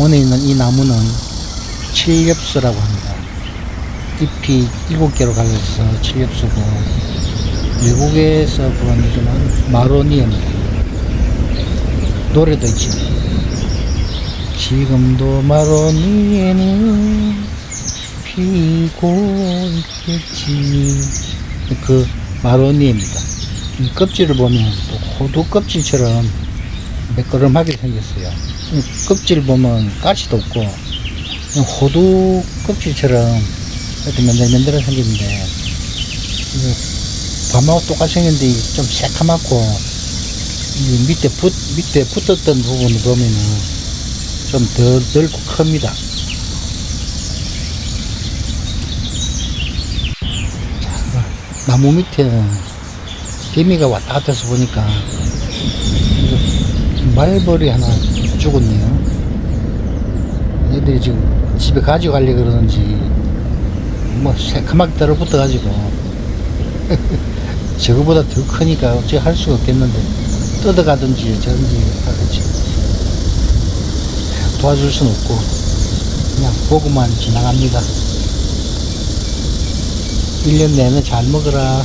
강원에 있는 이 나무는 칠엽수라고 합니다. 잎이 일곱 개로 갈려서 칠엽수고 외국에서 부르는 이름은 마로니입니다. 노래도 있지. 지금도 마로니에는 피고 있겠지. 그 마로니입니다. 이 껍질을 보면 또 호두 껍질처럼 매끄럼하게 생겼어요. 이 껍질 보면 가시도 없고 호두 껍질처럼 이렇게 맨들맨들하게 생겼는데 밤하고 똑같이 생겼는데 좀 새카맣고 이 밑에 붙 밑에 붙었던 부분을 보면은 좀덜 넓고 큽니다. 자, 나무 밑에는 개미가 왔다 갔다 해서 보니까 말벌이 하나 죽었네요. 얘들이 지금 집에 가져가려 그러는지 뭐 새카맣게 달아붙어 가지고 저거보다 더 크니까 어찌 할 수가 없겠는데 뜯어가든지 저든지 하겠지. 도와줄 수는 없고 그냥 보고만 지나갑니다. 1년 내내 잘 먹어라